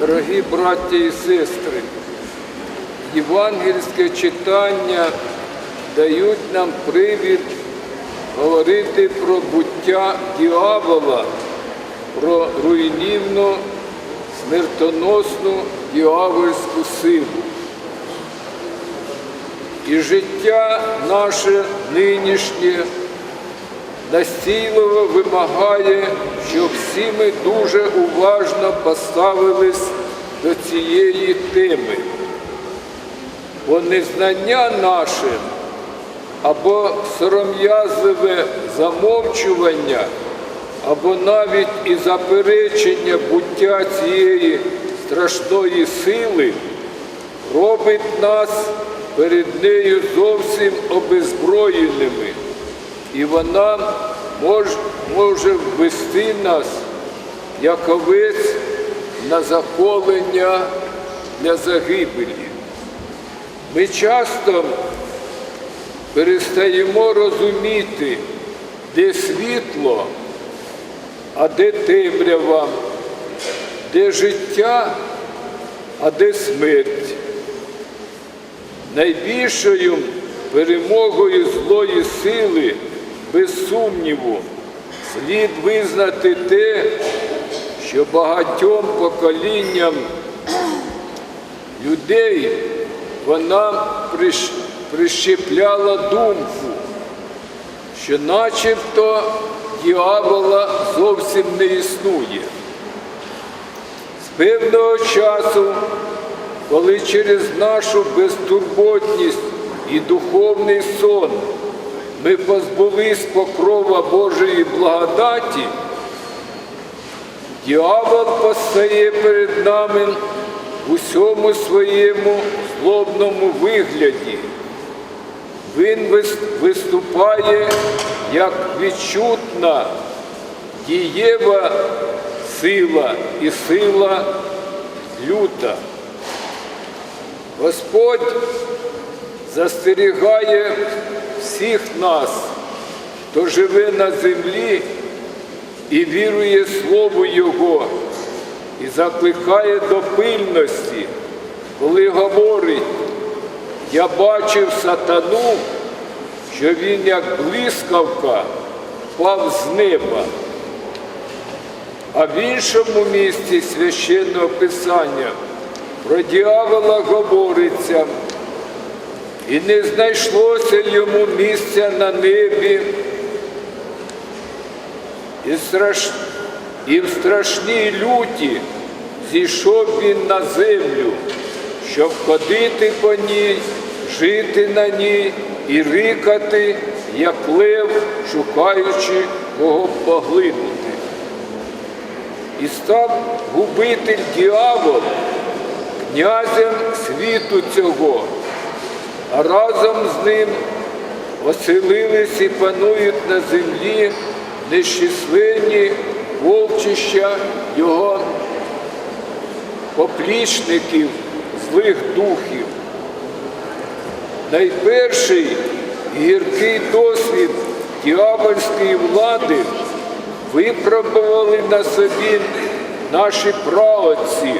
Дорогі браття і сестри, євангельське читання дають нам привід говорити про буття діявола, про руйнівну, смертоносну діявольську силу. І життя наше нинішнє настійливо вимагає, щоб всі ми дуже уважно поставились до цієї теми. Бо незнання наше або сором'язливе замовчування, або навіть і заперечення буття цієї страшної сили робить нас перед нею зовсім обезброєними, і вона може ввести нас, як на заколення для загибелі. Ми часто перестаємо розуміти, де світло, а де темрява, де життя, а де смерть. Найбільшою перемогою злої сили, без сумніву, слід визнати те, що багатьом поколінням людей вона прищепляла думку, що начебто діявола зовсім не існує. З певного часу, коли через нашу безтурботність і духовний сон ми позбулись покрова Божої благодаті, діявол постає перед нами в усьому своєму злобному вигляді. Він виступає як відчутна дієва сила і сила люта. Господь застерігає всіх нас, хто живе на землі і вірує Слову Його, і закликає до пильності, коли говорить, я бачив сатану, що він як блискавка впав з неба. А в іншому місці священного писання про діявола говориться, і не знайшлося йому місця на небі, і, страш... і в страшній люті зійшов він на землю, щоб ходити по ній, жити на ній і рикати, як лев, шукаючи кого поглинути. І став губитель діявол князем світу цього, а разом з ним оселились і панують на землі нещисленні волчища його поплічників, злих духів. Найперший гіркий досвід діявольської влади випробували на собі наші праотці,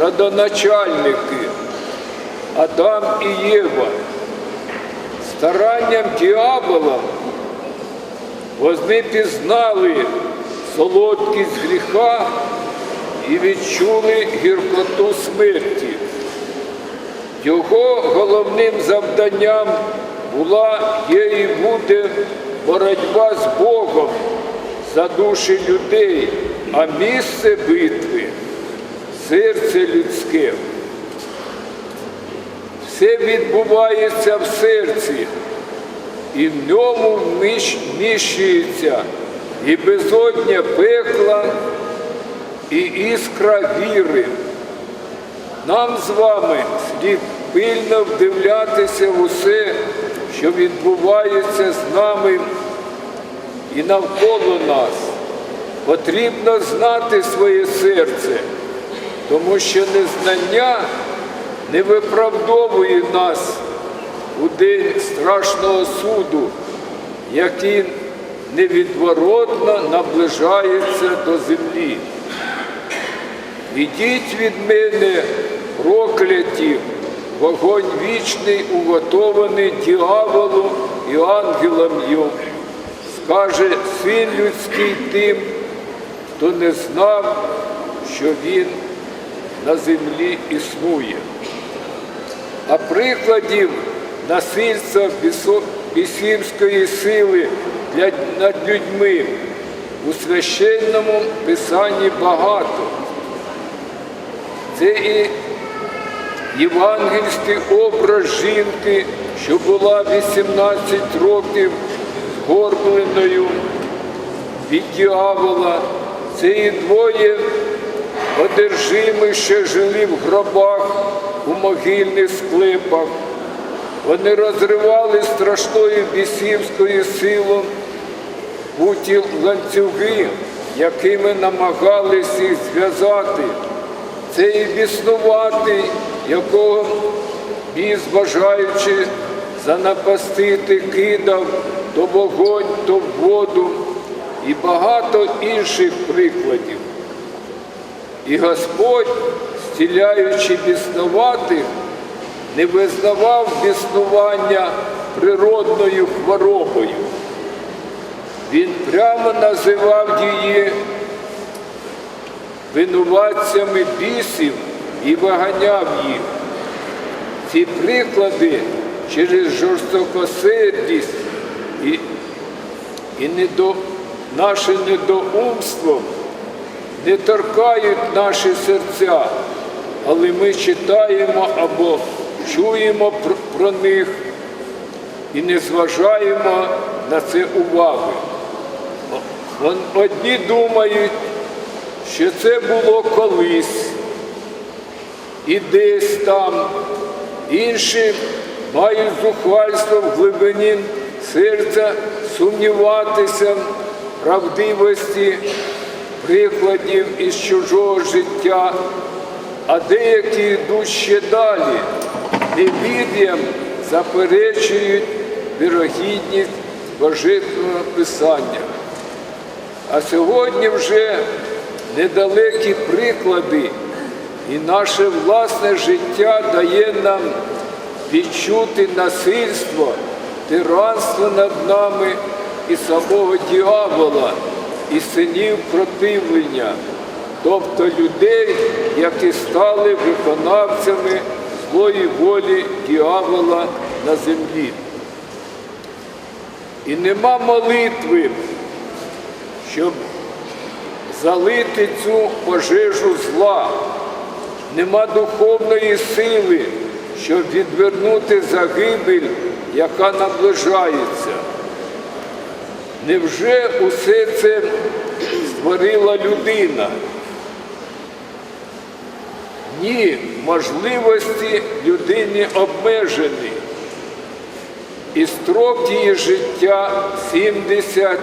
родоначальники Адам і Єва. Старанням діявола вони пізнали солодкість гріха і відчули гіркоту смерті. Його головним завданням була є і буде боротьба з Богом за душі людей, а місце битви серце людське. Все відбувається в серці, і в ньому вміщ- вміщується і безодня пекла, і іскра віри. Нам з вами слід пильно вдивлятися в усе, що відбувається з нами і навколо нас. Потрібно знати своє серце, тому що незнання не виправдовує нас у день страшного суду, який невідворотно наближається до землі. ідіть від мене, прокляті, вогонь вічний, уготований діяволу і ангелам йому. Скаже син людський тим, хто не знав, що він на землі існує. А прикладів насильства бісівської сили для, над людьми у священному писанні багато. Це і євангельський образ жінки, що була 18 років згорбленою від дьявола. Це і двоє одержимих, що жили в гробах у могильних склепах. Вони розривали страшною бісівською силою буті ланцюги, якими намагались їх зв'язати. Це і біснуватий, якого біс, бажаючи занапастити, кидав то вогонь, то в воду і багато інших прикладів. І Господь, стіляючи біснуватих, не визнавав біснування природною хворобою. Він прямо називав її винуватцями бісів і виганяв їх. Ці приклади через жорстокосердість і, і недо, наше недоумство не торкають наші серця, але ми читаємо або чуємо про, них і не зважаємо на це уваги. Одні думають, що це було колись і десь там, інші мають зухвальство в глибині серця сумніватися правдивості прикладів із чужого життя, а деякі йдуть ще далі, невір'ям заперечують вірогідність Божественного Писання. А сьогодні вже недалекі приклади, і наше власне життя дає нам відчути насильство, тиранство над нами і самого діявола, і синів противлення, тобто людей, які стали виконавцями злої волі діявола на землі. І нема молитви, щоб залити цю пожежу зла. Нема духовної сили, щоб відвернути загибель, яка наближається. Невже усе це створила людина? Ні, можливості людині обмежені. І строк її життя 70,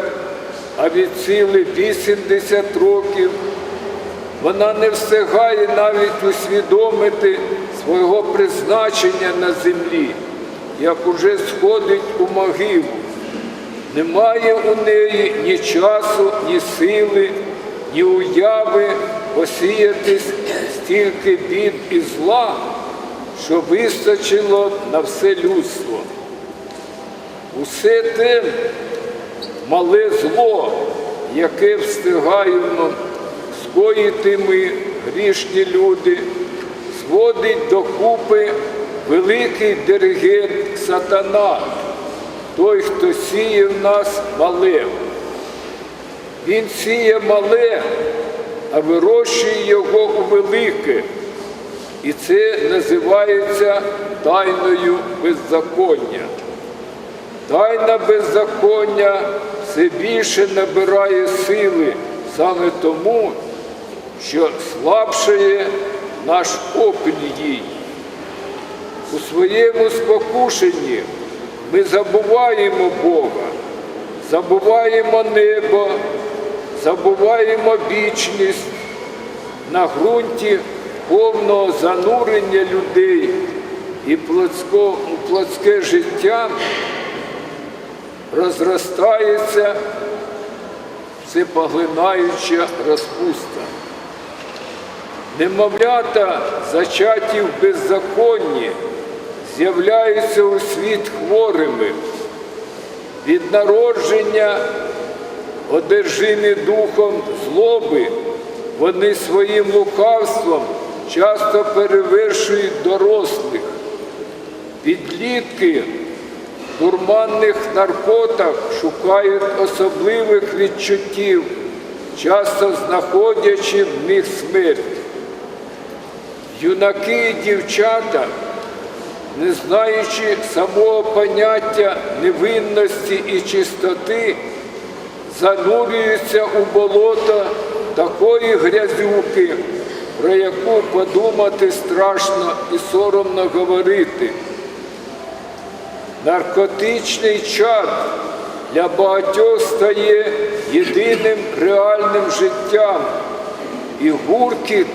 а від сили 80 років. Вона не встигає навіть усвідомити свого призначення на землі, як уже сходить у могилу. Немає у неї ні часу, ні сили, ні уяви посіяти стільки бід і зла, що вистачило на все людство. Усе те мале зло, яке встигаємо скоїти ми, грішні люди, зводить докупи великий диригент сатана, той, хто сіє в нас мале. Він сіє мале, а вирощує його у велике. І це називається тайною беззаконня. Тайна беззаконня все більше набирає сили саме тому, що слабшає наш опіль їй. У своєму спокушенні ми забуваємо Бога, забуваємо небо, забуваємо вічність на ґрунті повного занурення людей і плотсько- плотське життя розростається всепоглинаюча розпуста. Немовлята, зачаті в беззаконні, з'являються у світ хворими. Від народження, одержимі духом злоби, вони своїм лукавством часто перевершують дорослих. Підлітки в дурманних наркотах шукають особливих відчуттів, часто знаходячи в них смерть. Юнаки і дівчата, не знаючи самого поняття невинності і чистоти, занурюються у болото такої грязюки, про яку подумати страшно і соромно говорити. Наркотичний чад для багатьох стає єдиним реальним життям і гуркіт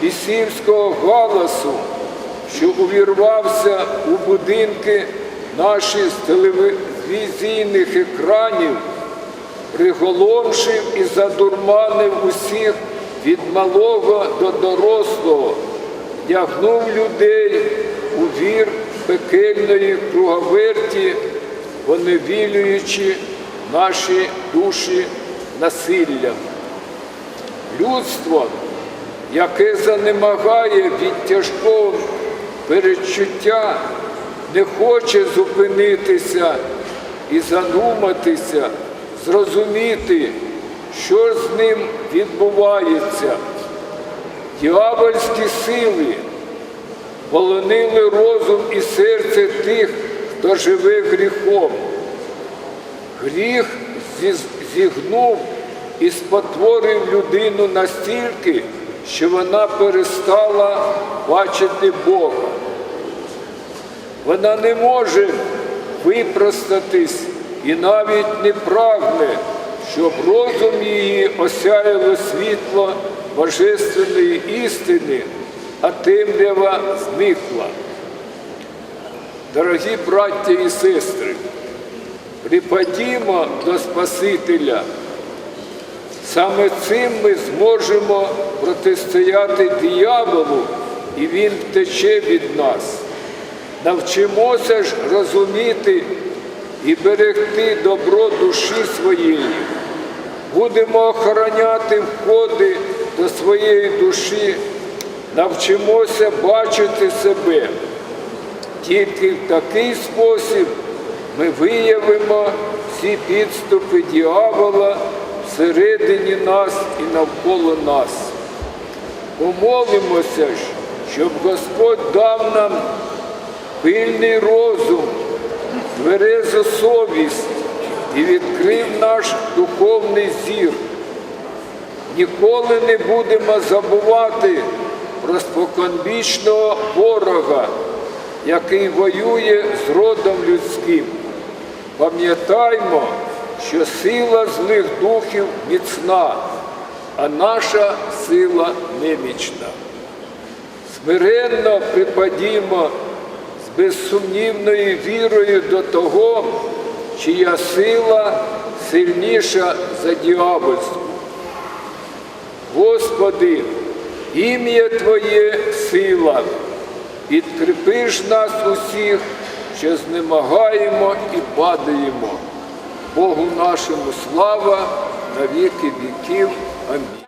бісівського галасу, що увірвався у будинки наші з телевізійних екранів, приголомшив і задурманив усіх від малого до дорослого, вдягнув людей у вір пекельної круговерті, поневілюючи наші душі насиллям. Людство, яке занемагає від тяжкого перечуття, не хоче зупинитися і задуматися, зрозуміти, що з ним відбувається. Діявольські сили полонили розум і серце тих, хто живе гріхом. Гріх зігнув і спотворив людину настільки, що вона перестала бачити Бога. Вона не може випростатись і навіть не прагне, щоб розум її осяяло світло божественної істини, а темрява зникла. Дорогі браття і сестри, припадімо до Спасителя. Саме цим ми зможемо протистояти дияволу, і він втече від нас. Навчимося ж розуміти і берегти добро душі своєї. Будемо охороняти входи до своєї душі, навчимося бачити себе. Тільки в такий спосіб ми виявимо всі підступи діявола всередині нас і навколо нас. Помолимося щоб Господь дав нам пильний розум, тверезу совість і відкрив наш духовний зір. Ніколи не будемо забувати про споконвічного ворога, який воює з родом людським. Пам'ятаймо, що сила злих духів міцна, а наша сила немічна. Смиренно припадімо безсумнівною вірою до того, чия сила сильніша за діявольську. Господи, ім'я Твоє сила, підкріпи ж нас усіх, що знемагаємо і падаємо. Богу нашому слава на віки віків. Амінь.